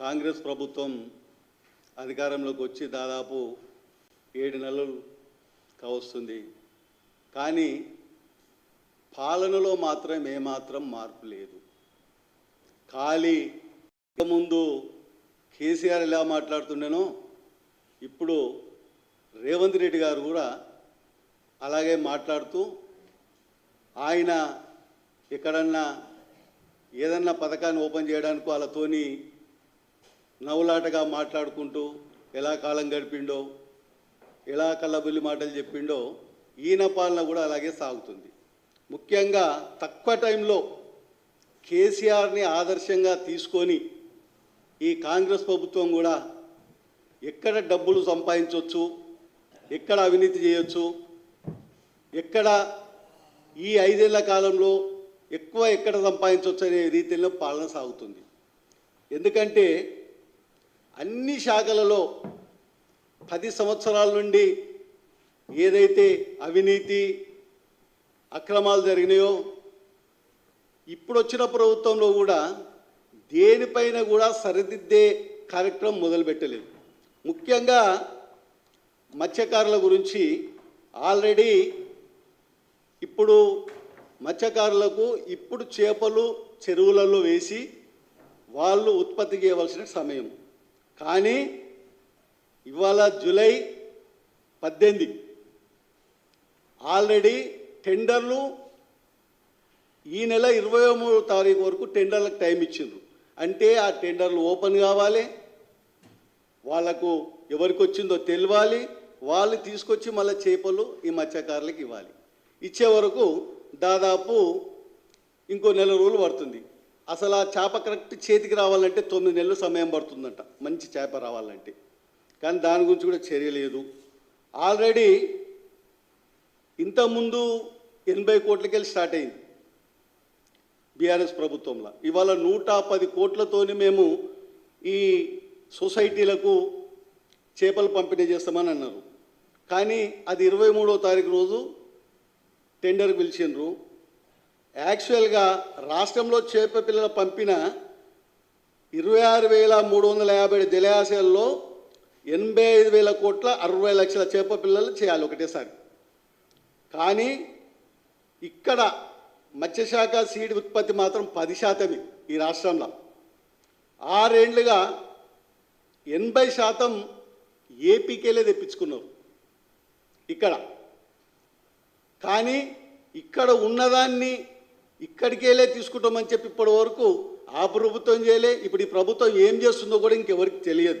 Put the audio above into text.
కాంగ్రెస్ ప్రభుత్వం అధికారంలోకి వచ్చి దాదాపు ఏడు నెలలు కావస్తుంది. కానీ పాలనలో మాత్రం ఏమాత్రం మార్పు లేదు. ఖాళీ ముందు కేసీఆర్ ఎలా మాట్లాడుతుండేనో ఇప్పుడు రేవంత్ రెడ్డి గారు కూడా అలాగే మాట్లాడుతూ ఆయన ఎక్కడన్నా ఏదన్నా పథకాన్ని ఓపెన్ చేయడానికి వాళ్ళతోని నవ్వులాటగా మాట్లాడుకుంటూ ఎలా కాలం గడిపిండో ఎలా కళ్ళబుల్లి మాటలు చెప్పిండో ఈయన పాలన కూడా అలాగే సాగుతుంది. ముఖ్యంగా తక్కువ టైంలో కేసీఆర్ని ఆదర్శంగా తీసుకొని ఈ కాంగ్రెస్ ప్రభుత్వం కూడా ఎక్కడ డబ్బులు సంపాదించవచ్చు ఎక్కడ అవినీతి చేయొచ్చు ఎక్కడ ఈ ఐదేళ్ళ కాలంలో ఎక్కువ ఎక్కడ సంపాదించవచ్చు అనే రీతిలో పాలన సాగుతుంది. ఎందుకంటే అన్ని శాఖలలో పది సంవత్సరాల నుండి ఏదైతే అవినీతి అక్రమాలు జరిగినాయో ఇప్పుడు వచ్చిన ప్రభుత్వంలో కూడా దేనిపైన కూడా సరిదిద్దే కార్యక్రమం మొదలుపెట్టలేదు. ముఖ్యంగా మత్స్యకారుల గురించి ఆల్రెడీ ఇప్పుడు మత్స్యకారులకు ఇప్పుడు చేపలు చెరువులలో వేసి వాళ్ళు ఉత్పత్తి చేయవలసిన సమయం. కానీ ఇవాళ జూలై పద్దెనిమిది ఆల్రెడీ టెండర్లు ఈ నెల ఇరవై మూడో తారీఖు వరకు టెండర్లకు టైం ఇచ్చిండ్రు. అంటే ఆ టెండర్లు ఓపెన్ కావాలి వాళ్ళకు ఎవరికి వచ్చిందో తెలియాలి వాళ్ళు తీసుకొచ్చి మళ్ళీ చేపలు ఈ మత్స్యకారులకు ఇవ్వాలి. ఇచ్చే వరకు దాదాపు ఇంకో నెల రోజులు పడుతుంది. అసలు ఆ చేప కరెక్ట్ చేతికి రావాలంటే తొమ్మిది నెలలు సమయం పడుతుందంట. మంచి చేప రావాలంటే. కానీ దాని గురించి కూడా చర్య లేదు. ఆల్రెడీ ఇంతకుముందు ఎనభై కోట్లకెళ్ళి స్టార్ట్ అయింది. బీఆర్ఎస్ ప్రభుత్వంలో. ఇవాళ నూట పది కోట్లతోని మేము ఈ సొసైటీలకు చేపలు పంపిణీ చేస్తామని అన్నారు. కానీ అది ఇరవై మూడో తారీఖు రోజు టెండర్ పిలిచిండ్రు. యాక్చువల్గా రాష్ట్రంలో చేప పిల్లలు పంపిన ఇరవై ఆరు వేల మూడు వందల యాభై ఏడు జలాశయాల్లో ఎనభై ఐదు వేల కోట్ల అరవై లక్షల చేప పిల్లలు చేయాలి ఒకటేసారి. కానీ ఇక్కడ మత్స్యశాఖ సీడ్ ఉత్పత్తి మాత్రం పది శాతమే ఈ రాష్ట్రంలో. ఆరేండ్లుగా ఎనభై శాతం ఏపీకేలే తెప్పించుకున్నారు ఇక్కడ. కానీ ఇక్కడ ఉన్నదాన్ని ఇక్కడికి వెళ్ళే తీసుకుంటామని చెప్పి ఇప్పటి వరకు ఆ ప్రభుత్వం చేయలే ఇప్పుడు ఈ ప్రభుత్వం ఏం చేస్తుందో కూడా ఇంకెవరికి తెలియదు.